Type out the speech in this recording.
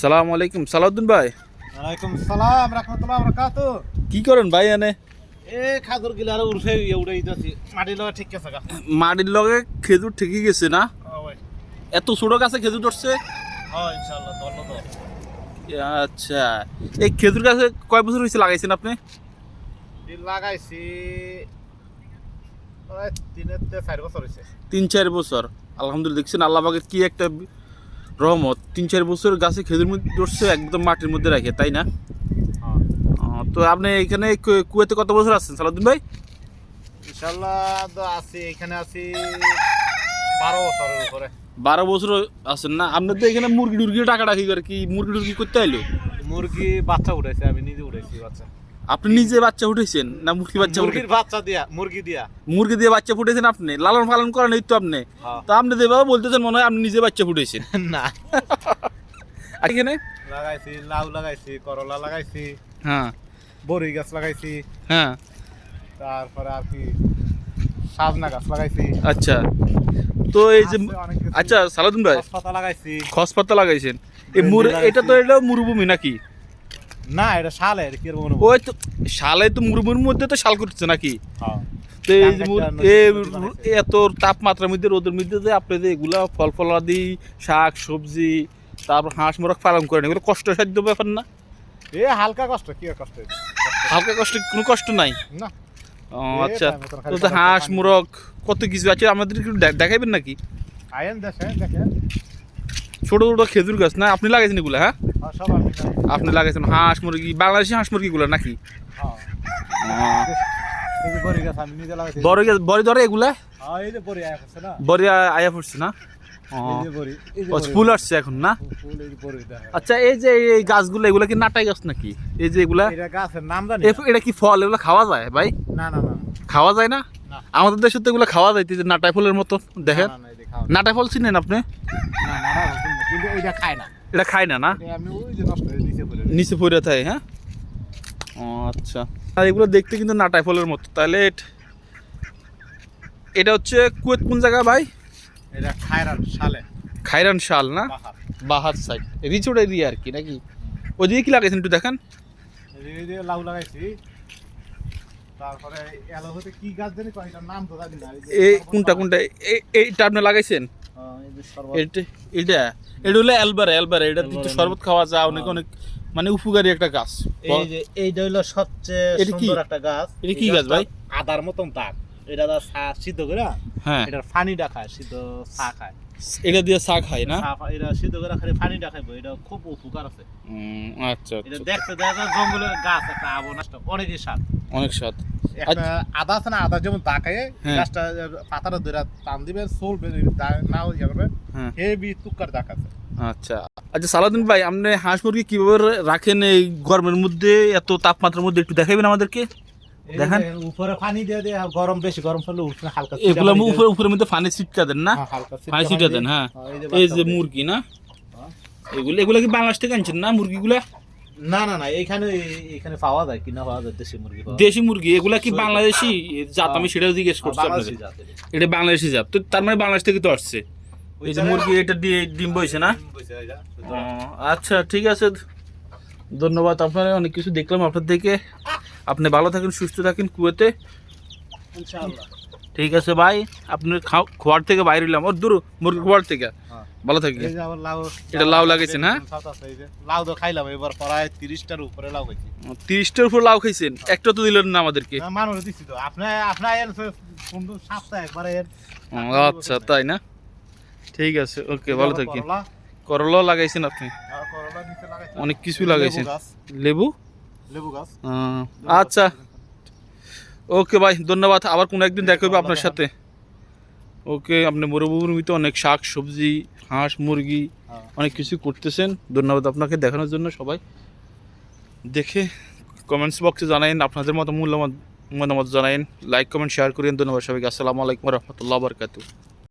সালাম আলাইকুম সালাউদ্দিন ভাই। ওয়ালাইকুম সালাম রাহমাতুল্লাহ বারাকাতু কি করেন ভাই এনে? এ খাজুর গিলার উঠে উড়াই যাচ্ছি মাটি লগা ঠিক আছে গা। মাটির লগে খেজুর ঠিকই গেছে না? এত ছোট গাছে খেজুর ধরছে? হ্যাঁ ইনশাআল্লাহ ধন্যবাদ আচ্ছা। এই খেজুর গাছে কয় বছর হয়েছে লাগাইছেন আপনি? লাগাইছি তিন চার বছর। আলহামদুলিল্লাহ দেখছেন আল্লাহ কি একটা রহমত তিন চার বছর গাছে খেজুর মধ্যে ধরছে একদম মাটির মধ্যে রাখে তাই না? হ্যাঁ। তো আপনি এখানে কুয়েতে কত বছর আছেন সালাউদ্দিন ভাই? তো আছি এখানে আছি বারো বছরের উপরে। বারো বছর আছেন না? আপনার তো এখানে মুরগি টুরগি টাকা টাকি করে কি মুরগি টুরগি করতে আইলো? মুরগি বাচ্চা উঠাইছে আমি নিজে উঠাইছি বাচ্চা। আপনি নিজে বাচ্চা উঠেছেন না মুরগি বাচ্চা মুরগির বাচ্চা দিয়া মুরগি দিয়া। মুরগি দিয়ে বাচ্চা ফুটেছেন আপনি? লালন পালন করেন এই তো আপনি। হ্যাঁ। তো আপনি যেভাবে বলতেছেন মনে হয় আপনি নিজে বাচ্চা ফুটেছেন। না। আর এখানে? লাগাইছি লাউ লাগাইছি করলা লাগাইছি হ্যাঁ। বড়ি গাছ লাগাইছি হ্যাঁ। তারপরে আর কি সাজনা গাছ লাগাইছি। আচ্ছা। তো এই যে। আচ্ছা সালাদুন ভাই পাতা লাগাইছি। খস পাতা লাগাইছেন। এই মুর এটা তো এটা মরুভূমি নাকি? না এটা শাল এর কি রকম ওই তো শালে তো মরুভূমির মধ্যে তো শাল করছে নাকি? হ্যাঁ। এত তাপমাত্রার মধ্যে রোদের মধ্যে যে আপনি যে এগুলা ফল ফলাদি শাক সবজি তারপর হাঁস মোরগ পালন করেন এগুলো কষ্টসাধ্য ব্যাপার না? এ হালকা কষ্ট কি কষ্ট? হালকা কষ্ট কোনো কষ্ট নাই? না। ও আচ্ছা। তো তো হাঁস। মুরগ কত কিছু আছে? আমাদের একটু দে- দেখাইবেন নাকি? আয়েন দেশে দেখেন। ছোট ছোট খেজুর গাছ। না আপনি লাগাইছেন এগুলো হ্যাঁ? হ্যাঁ। আপনি লাগাইছেন। হাঁস মুরগি বাংলাদেশি হাঁস মুরগিগুলো নাকি? হ্যাঁ। বড়ি বড় ধরে এগুলা? হ্যাঁ, বড়ি আয়া পড়ছে না। ফুল আসছে এখন না। আচ্ছা এই যে এই গাছগুলো এগুলো কি নাটাই গাছ নাকি? এই যে এগুলা? এটা কি ফল? এগুলো খাওয়া যায় ভাই? না না খাওয়া যায় না। আমাদের দেশে তো এগুলো খাওয়া যায় যে নাটাই ফলের মতো দেখেন। না, না, এটা খাওয়া নাটাই ফল চিনেন আপনি এটা খায় না না নিচে পড়ে থাকে হ্যাঁ ও আচ্ছা আর এগুলো দেখতে কিন্তু নাটাই ফলের মতো তাহলে এট- হচ্ছে কুয়েত কোন জায়গা ভাই এটা খায়রান শালে খাইরান শাল না বাহার বাহার সাইড রিচোড এরিয়া আর কি নাকি ওদিকে কি লাগাইছেন একটু দেখেন লাউ লাগাইছি তারপরে এলো কি গাছ জানি কয় এটার নাম তো জানি না এই কোনটা কোনটা? এইটা আপনি লাগাইছেন? হ্যাঁ, এই যে শরবত। এটা এটা? এটা হলো অ্যালবারে অ্যালবারে এটা দিতে শরবত খাওয়া যায় অনেক অনেক মানে উপকারী একটা গাছ। এই যে এইটা হইল সবচেয়ে সুন্দর একটা গাছ। এটা কি গাছ ভাই? আদার মতন দাগ। এটা দা চা সিদ্ধ করে হ্যাঁ। এটার ফানিটা খায় সিদ্ধ চা খায়। এটা দিয়ে চা খায় না? এটা সিদ্ধ করে খালি ফানিটা খাইবো এটা খুব উপকার আছে। আচ্ছা এটা আচ্ছা। দেখতে দেখা যায় জঙ্গলের গাছ একটা আবো নষ্ট অনেকই স্বাদ অনেক স্বাদ। আদা আছে না আদা যেমন হ্যাঁ। গাছটা পাতাটা ধরে টান দিবেন চলবে নাও ইয়ে করবে হ্যাঁ হেভি তুক্কার দাগ আছে। আচ্ছা। আচ্ছা সালাদিন ভাই আপনি হাঁস মুরগি কীভাবে রাখেন এই গরমের মধ্যে? এত তাপমাত্রার মধ্যে একটু দেখাবেন আমাদেরকে। দেখান। উপরে পানি দিয়ে দিয়ে গরম বেশি গরম উপরে হালকা এগুলো উপরে উপরের মধ্যে ফানি ছিটকা দেন না? হ্যাঁ, হালকা ফানি ছিটা দেন হ্যাঁ। এই যে মুরগি না? এগুলো এগুলো কি বাংলাদেশ থেকে আনছেন না মুরগিগুলা? না না না এইখানে এখানে পাওয়া যায় কিনা পাওয়া যায় দেশি মুরগি দেশি মুরগি এগুলা কি বাংলাদেশি? জাত আমি সেটাও জিজ্ঞেস করছি জাতের। এটা। বাংলাদেশি জাত। তো তার মানে বাংলাদেশ থেকে তো আসছে। এই যে মুরগি এটা দিয়ে ডিম বইছে না? আচ্ছা ঠিক আছে। ধন্যবাদ আপনারা অনেক কিছু দেখলাম আপনার থেকে। আপনি ভালো থাকেন সুস্থ থাকেন কুয়েতে। ঠিক আছে ভাই। আপনি খাও- খোয়ার থেকে বাইরে হইলাম ওর দূর মুরগি খোয়ার থেকে। হ্যাঁ। ভালো থাকি। আবার লাউ এটা লাউ লাগাইছেন, হ্যাঁ? লাউ তো খাইলাম এবার প্রায় তিরিশটার উপরে লাউ খাইছি। তিরিশটার উপর লাউ খাইছেন? একটা তো দিলেন না আমাদেরকে। মানুষ দিছি তো। আপনি আপনি এর কোন সাতটা একবারে আচ্ছা তাই না? ঠিক আছে ওকে ভালো থাকি করলা, করলাও লাগাইছেন আপনি? অনেক কিছু লাগাইছেন। লেবু? লেবু গাছ। আচ্ছা। ওকে ভাই ধন্যবাদ। আবার কোনো একদিন দেখা হবে আপনার সাথে। ওকে আপনি মরুভূমিতে অনেক শাক সবজি হাঁস মুরগি হ্যাঁ। অনেক কিছু করতেছেন। ধন্যবাদ আপনাকে দেখানোর জন্য সবাই। দেখে কমেন্টস বক্সে জানাইন আপনাদের মতো মূল্যমত মতামত জানাইন। লাইক কমেন্ট শেয়ার করেন ধন্যবাদ সবাইকে। আসসালামু আলাইকুম রহমতুল্লাহ বরকাতু